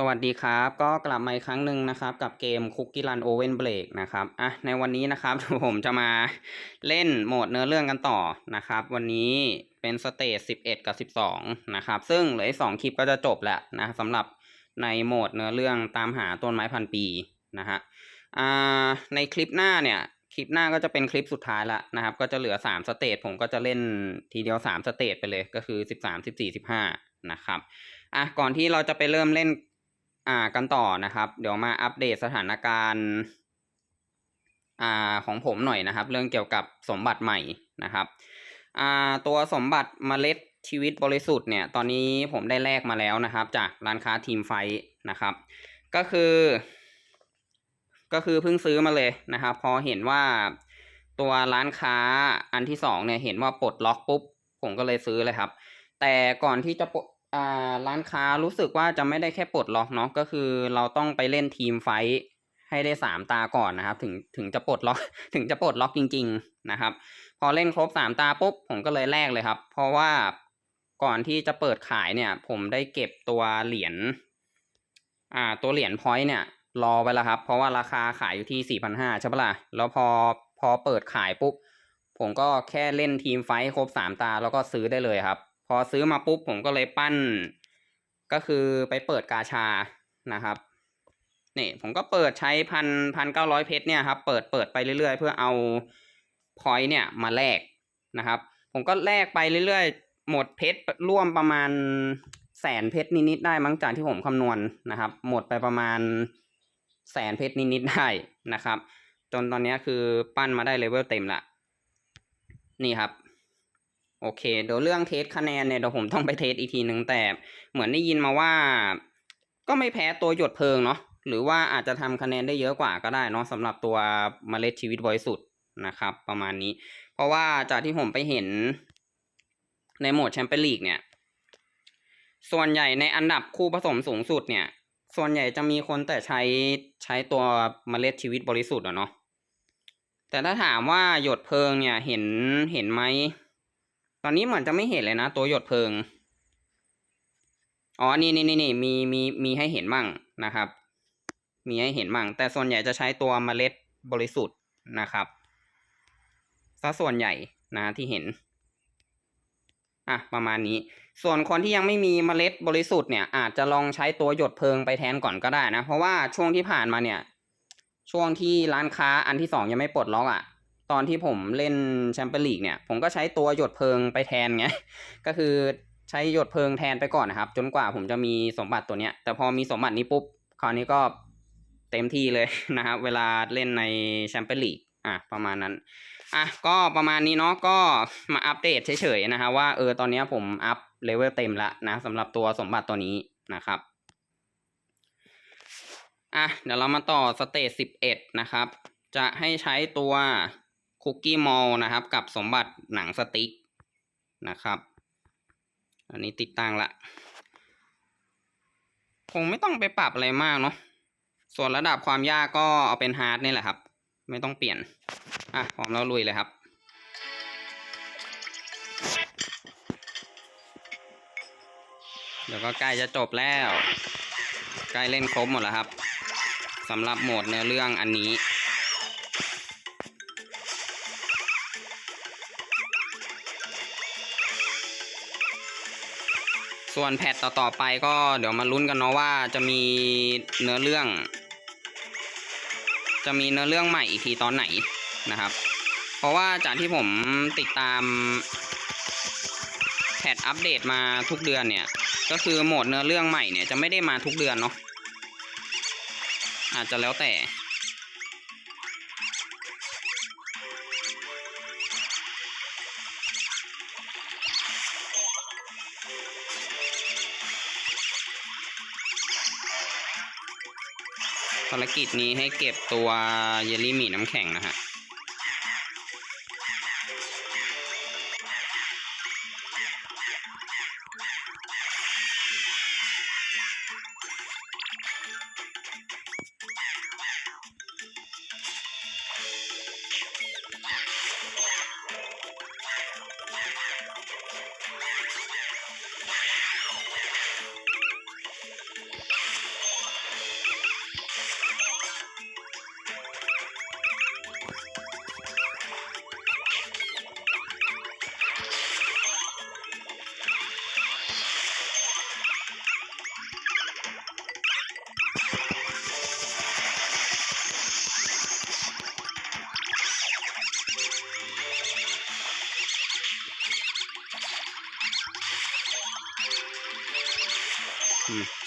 สวัสดีครับ ก็กลับมาอีกครั้งหนึ่งนะครับ กับเกม Cookie Run Oven Break นะครับอะในวันนี้นะครับผมจะมาเล่นโหมดเนื้อเรื่องกันต่อนะครับ วันนี้เป็นสเตจ11 กับ 12 นะครับ ซึ่งเหลืออีกสองคลิปก็จะจบแล้วนะสำหรับในโหมดเนื้อเรื่องตามหาต้นไม้พันปีนะฮะอ่าในคลิปหน้าเนี่ยคลิปหน้าก็จะเป็นคลิปสุดท้ายละนะครับ ก็จะเหลือ 3 สเตจผมก็จะเล่นทีเดียว 3 สเตจไปเลยก็คือ 13 14 15 นะครับอะก่อนที่เราจะไปเริ่มเล่น อ่ากันต่อนะครับ เดี๋ยวมาอัปเดตสถานการณ์อ่าของผมหน่อยนะครับ เรื่องเกี่ยวกับสมบัติใหม่นะครับอ่าตัวสมบัติเมล็ดชีวิตบริสุทธิ์เนี่ยตอนนี้ผมได้แลกมาแล้วนะครับ จากร้านค้าทีมไฟนะครับ ก็คือ ก็คือเพิ่งซื้อมาเลยนะครับ พอเห็นว่าตัวร้านค้าอันที่สองเนี่ยเห็นว่าปลดล็อกปุ๊บ ผมก็เลยซื้อเลยครับ แต่ก่อนที่จะปลด ร้านค้ารู้สึกว่าจะไม่ได้แค่ปลดล็อกเนาะก็คือเราต้องไปเล่นทีมไฟท์ให้ได้สามตาก่อนนะครับ ถึงถึงจะปลดล็อก ถึงจะปลดล็อกจริง ๆนะครับ พอเล่นครบสามตาปุ๊บผมก็เลยแลกเลยครับ เพราะว่าก่อนที่จะเปิดขายเนี่ย ผมได้เก็บตัวเหรียญอ่า ตัวเหรียญพอยต์เนี่ย รอไว้แล้วครับ เพราะว่าราคาขายอยู่ที่สี่พันห้าใช่ปะล่ะแล้วพอพอเปิดขายปุ๊บผมก็แค่เล่นทีมไฟท์ครบสามตาแล้วก็ซื้อได้เลยครับ พอซื้อมาปุ๊บผมก็เลยปั้น ก็คือไปเปิดกาชานะครับนี่ผมก็เปิดใช้พันพันเก้าร้อยเพชรเนี่ยครับเปิดเปิดไปเรื่อยๆ เพื่อเอาพอยต์เนี่ยมาแลกนะครับ ผมก็แลกไปเรื่อยๆ หมดเพชรร่วมประมาณแสนเพชรนิดๆได้มั้งจากที่ผมคำนวณนะครับ หมดไปประมาณแสนเพชรนิดๆได้นะครับ จนตอนนี้คือปั้นมาได้เลเวลเต็มละนี่ครับ โอเคเดี๋ยวเรื่องเทสคะแนนเนี่ยเดี๋ยวผมต้องไปเทสอีกทีหนึ่งแต่เหมือนได้ยินมาว่า ก็ไม่แพ้ตัวหยดเพลิงเนาะหรือว่าอาจจะทำคะแนนได้เยอะกว่าก็ได้เนาะสำหรับตัวเมล็ดชีวิตบริสุทธิ์นะครับ ประมาณนี้ เพราะว่าจากที่ผมไปเห็นในโหมดแชมเปี้ยนลีกเนี่ย ส่วนใหญ่ในอันดับคู่ผสมสูงสุดเนี่ย ส่วนใหญ่จะมีคนแต่ใช้ใช้ตัวเมล็ดชีวิตบริสุทธิ์อะเนาะแต่ถ้าถามว่าหยดเพลิงเนี่ยเห็นเห็นไหม อนนี้เหมือนจะไม่เห็นเลยนะ ตัวหยดเพลิง อ๋อ นี่นี่นี่นี่มีมีมีให้เห็นบ้างนะครับ มีให้เห็นบ้างแต่ส่วนใหญ่จะใช้ตัวเมล็ดบริสุทธิ์นะครับซะส่วนใหญ่นะที่เห็น อะ ประมาณนี้ ส่วนคนที่ยังไม่มีเมล็ดบริสุทธิ์เนี่ย อาจจะลองใช้ตัวหยดเพลิงไปแทนก่อนก็ได้นะ เพราะว่าช่วงที่ผ่านมาเนี่ย ช่วงที่ร้านค้าอันที่สองยังไม่ปลดล็อกอะ่ะ ตอนที่ผมเล่นแชมเปี้ยนลีกเนี่ย ผมก็ใช้ตัวหยดเพลิงไปแทนไง ก็คือใช้หยดเพลิงแทนไปก่อนนะครับ จนกว่าผมจะมีสมบัติตัวเนี้ย แต่พอมีสมบัตินี้ปุ๊บ คราวนี้ก็เต็มที่เลยนะครับ เวลาเล่นในแชมเปี้ยนลีก อะ ประมาณนั้น อะ ก็ประมาณนี้เนาะ ก็มาอัปเดตเฉยๆนะฮะว่าเออ ตอนนี้ผมอัพเลเวลเต็มแล้วนะสำหรับตัวสมบัติตัวนี้นะครับ อะ เดี๋ยวเรามาต่อสเตจสิบเอ็ดนะครับ จะให้ใช้ตัว คุกกี้มอลนะครับ กับสมบัติหนังสติ๊กนะครับ อันนี้ติดตั้งละคงไม่ต้องไปปรับอะไรมากเนาะส่วนระดับความยากก็เอาเป็นฮาร์ดนี่แหละครับ ไม่ต้องเปลี่ยน อะพร้อมแล้วลุยเลยครับเดี๋ยวก็ใกล้จะจบแล้ว ใกล้เล่นครบหมดแล้วครับสำหรับโหมดเนื้อเรื่องอันนี้ ส่วนแพทต่อๆไปก็เดี๋ยวมาลุ้นกันเนาะว่าจะมีเนื้อเรื่อง จะมีเนื้อเรื่องใหม่อีกทีตอนไหนนะครับ เพราะว่าจากที่ผมติดตามแพทอัปเดตมาทุกเดือนเนี่ย ก็คือโหมดเนื้อเรื่องใหม่เนี่ยจะไม่ได้มาทุกเดือนเนาะอาจจะแล้วแต่ ภารกิจนี้ให้เก็บตัวเยลลี่หมี่น้ำแข็งนะฮะ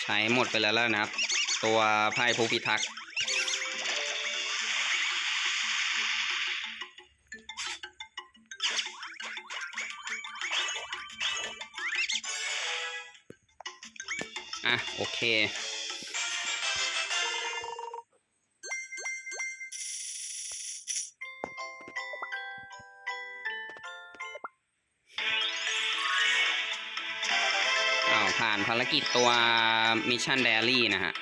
ช้หมดไปแล้วแล้วนะครับ ตัวไพ่ผู้พิทักษ์อะโอเค ผ่านภารกิจตัวมิชชั่น d ด a รี่นะฮะ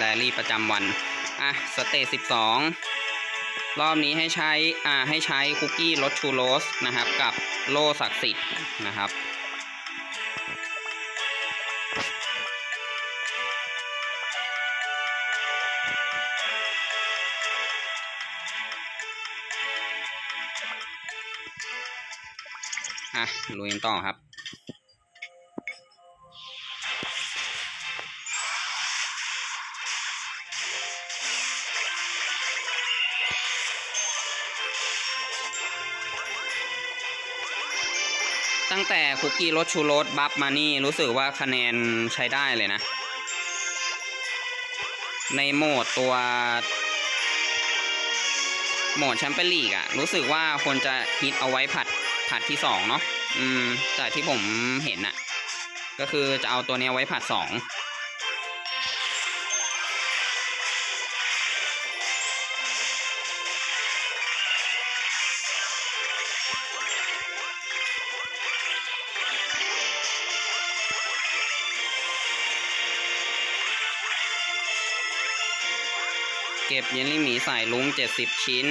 d ด a รี่ประจำวัน อะ สเตจสิบสองรอบนี้ให้ใช้ อ่า ให้ใช้คุกกี้รสชูโรสนะครับ กับโลศักดิ์สิทธิ์นะครับอะลุยกันต่อครับ ตั้งแต่คุกกี้รสชูรสบัฟมานี่รู้สึกว่าคะแนนใช้ได้เลยนะ ในโหมดตัวโหมดแชมเปี้ยนลีกอะรู้สึกว่าคนจะฮิตเอาไว้ผัดผัดที่สองเนาะอืมจากที่ผมเห็นอะก็คือจะเอาตัวเนี้ยไว้ผัดสอง เก็บเยลลี่หมีใส่ลุงเจ็ดสิบชิ้น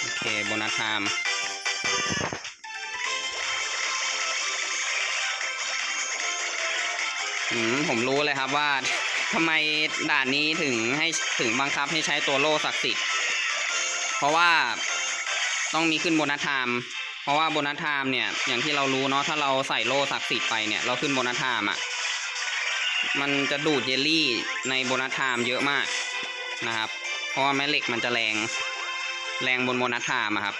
โอเคโบนัสไทม์อืมผมรู้เลยครับว่าทำไมด่านนี้ถึงให้ถึงบังคับให้ใช้ตัวโล่ศักดิ์สิทธิ์ เพราะว่า ต้องมีขึ้นโบนัสไทม์เพราะว่าโบนัสไทม์เนี่ยอย่างที่เรารู้เนาะถ้าเราใส่โล่ศักดิ์สิทธิ์ไปเนี่ยเราขึ้นโบนัสไทม์อะมันจะดูดเยลลี่ในโบนัสไทม์เยอะมากนะครับ เพราะว่าแม่เหล็กมันจะแรงแรงบนโบนัสไทม์อะครับ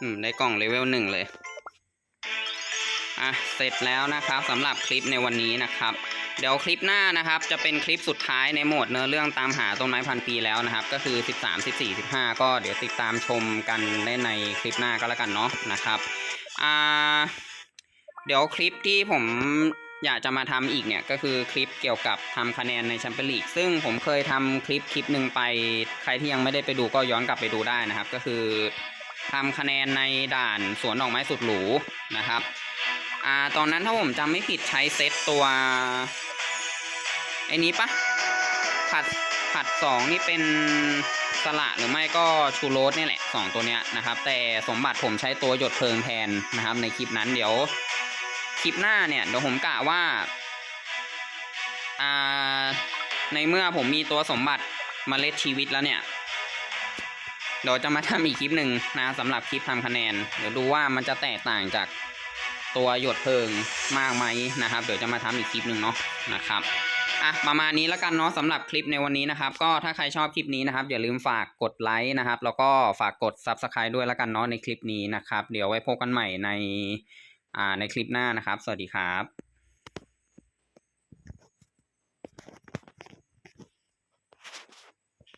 อืม ได้กล่องเลเวลหนึ่งเลย อะ เสร็จแล้วนะครับสำหรับคลิปในวันนี้นะครับ เดี๋ยวคลิปหน้านะครับ จะเป็นคลิปสุดท้ายในโหมดเนื้อเรื่องตามหาต้นไม้พันปีแล้วนะครับ ก็คือ 13 14 15 ก็เดี๋ยวติดตามชมกันได้ในคลิปหน้าก็แล้วกันเนาะนะครับ อ่า เดี๋ยวคลิปที่ผมอยากจะมาทำอีกเนี่ยก็คือคลิปเกี่ยวกับทำคะแนนในแชมเปี้ยนลีกซึ่งผมเคยทำคลิปคลิปหนึ่งไป ใครที่ยังไม่ได้ไปดูก็ย้อนกลับไปดูได้นะครับ ก็คือ ทำคะแนนในด่านสวนดอกไม้สุดหรูนะครับอ่าตอนนั้นถ้าผมจำไม่ผิดใช้เซตตัวไอ้นี้ปะผัดผัดสองนี่เป็นสละหรือไม่ก็ชูโรสนี่แหละสองตัวเนี้ยนะครับ แต่สมบัติผมใช้ตัวหยดเพลิงแทนนะครับ ในคลิปนั้นเดี๋ยวคลิปหน้าเนี่ยเดี๋ยวผมกะว่าอ่าในเมื่อผมมีตัวสมบัติมเมล็ดชีวิตแล้วเนี่ย เดี๋ยวจะมาทำอีกคลิปหนึ่งนะสำหรับคลิปทำคะแนน เดี๋ยวดูว่ามันจะแตกต่างจากตัวหยดเพลิงมากไหมนะครับ เดี๋ยวจะมาทำอีกคลิปหนึ่งเนาะนะครับอะประมาณนี้แล้วกันเนาะสำหรับคลิปในวันนี้นะครับ ก็ถ้าใครชอบคลิปนี้นะครับ อย่าลืมฝากกดไลค์นะครับ แล้วก็ฝากกด Subscribe ด้วยแล้วกันเนาะในคลิปนี้นะครับ เดี๋ยวไว้พบกันใหม่ในอ่าในคลิปหน้านะครับ สวัสดีครับ